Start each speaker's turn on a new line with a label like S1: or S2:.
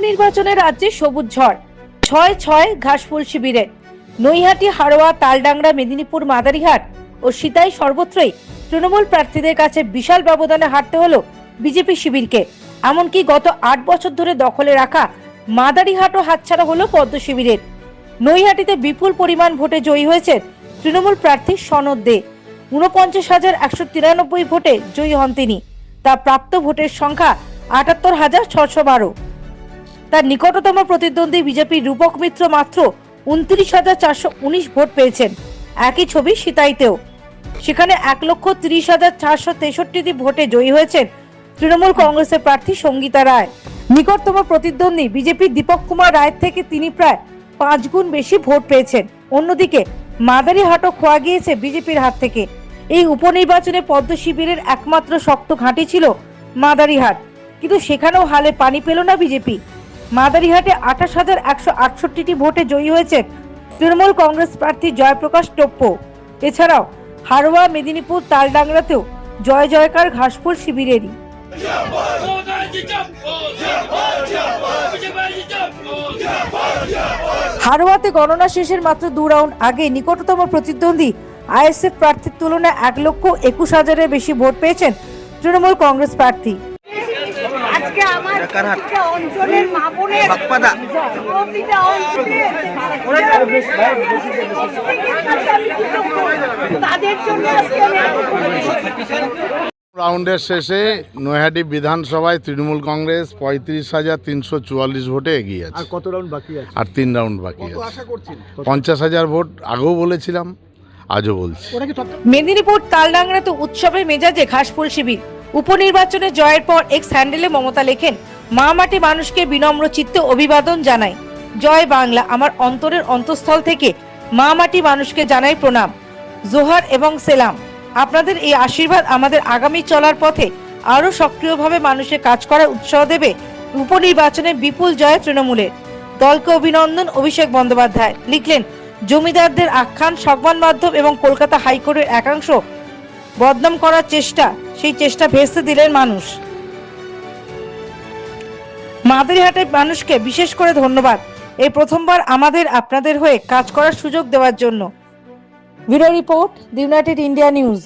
S1: উপনির্বাচনে রাজ্যে সবুজ ঝড়। ছয় ছয় ঘাসফুল শিবিরে। নৈহাটি, হাড়োয়া, তালডাংরা, মেদিনীপুর, মাদারিহাট ও সিতাই সর্বত্রই তৃণমূল প্রার্থীদের কাছে বিশাল ব্যবধানে হারতে হলো বিজেপি শিবিরকে। এমনকি গত আট বছর ধরে দখলে রাখা মাদারিহাটও হাতছাড়া হলো পদ্ম শিবিরের। নৈহাটিতে বিপুল পরিমাণ ভোটে জয়ী হয়েছে তৃণমূল প্রার্থী সনদ দে। উনপঞ্চাশ হাজার একশো তিরানব্বই ভোটে জয়ী হন তিনি। তা প্রাপ্ত ভোটের সংখ্যা আটাত্তর হাজার ছশো বারো। তার নিকটতম প্রতিদ্বন্দ্বী বিজেপির রূপক মিত্র মাত্র উনত্রিশ হাজার চারশো উনিশ ভোট পেয়েছেন। একই ছবি সিতাইতেও। সেখানে এক লক্ষ তিরিশ হাজার চারশো তেষট্টিটি ভোটে জয়ী হয়েছেন তৃণমূল কংগ্রেসের প্রার্থী সঙ্গীতা রায়। নিকটতম প্রতিদ্বন্দ্বী বিজেপি দীপক কুমার রায়ের থেকে তিনি প্রায় পাঁচ গুণ বেশি ভোট পেয়েছেন। অন্যদিকে মাদারিহাটও খোয়া গিয়েছে বিজেপির হাত থেকে। এই উপনির্বাচনে পদ্ম শিবিরের একমাত্র শক্ত ঘাঁটি ছিল মাদারিহাট। কিন্তু সেখানেও হালে পানি পেল না বিজেপি। মাদারিহাটে আঠাশ হাজার একশো আটষট্টিটি ভোটে জয়ী হয়েছে তৃণমূল কংগ্রেস প্রার্থী জয়প্রকাশ টোপ্পো। এছাড়াও হারোয়া, মেদিনীপুর, তালডাংরাতেও জয় জয়কার ঘাসফুল শিবিরেরই। হারোয়াতে গণনা শেষের মাত্র দু রাউন্ড আগে নিকটতম প্রতিদ্বন্দ্বী আইএসএফ প্রার্থীর তুলনায় এক লক্ষ একুশ হাজারের বেশি ভোট পেয়েছেন তৃণমূল কংগ্রেস প্রার্থী।
S2: আজকে আমার অঞ্চলের মা বোনের প্রতিটা তাদের জন্য
S3: রাউন্ডের শেষে নৈহাটি বিধানসভায় তৃণমূল কংগ্রেস পঁয়ত্রিশ হাজার তিনশো চুয়াল্লিশ ভোটে এগিয়ে আছে।
S4: কত রাউন্ড বাকি আছে?
S3: আর তিন রাউন্ড বাকি আছে। পঞ্চাশ হাজার ভোট আগেও বলেছিলাম আজও বলছি।
S1: মেদিনীপুর তালডাংরাতে উৎসবের মেজাজে ঘাসফুল শিবির। উপনির্বাচনে জয়ের পর এক্স হ্যান্ডেলে মমতা লেখেন, মা মাটি মানুষকে বিনম্র চিত্তে অভিবাদন জানাই। জয় বাংলা, আমার অন্তরের অন্তঃস্থল থেকে মা মাটি মানুষকে জানাই প্রণাম। জোহার এবং সেলাম, আপনাদের এই আশীর্বাদ আমাদের আগামী চলার পথে আরও সক্রিয়ভাবে মানুষের কাজ করার উৎসাহ দেবে উপনির্বাচনে বিপুল জয় তৃণমূলের। দলকে অভিনন্দন, অভিষেক বন্দ্যোপাধ্যায়। লিখলেন, জমিদারদের আখ্যান সংবাদ মাধ্যম এবং কলকাতা হাইকোর্টের একাংশ বদনাম করার চেষ্টা সেই চেষ্টা ভেস্তে দিলেন মানুষ। মাদারিহাটের মানুষকে বিশেষ করে ধন্যবাদ। এই প্রথমবার আমাদের আপনাদের হয়ে কাজ করার সুযোগ দেওয়ার জন্য। Bureau report, the United India News.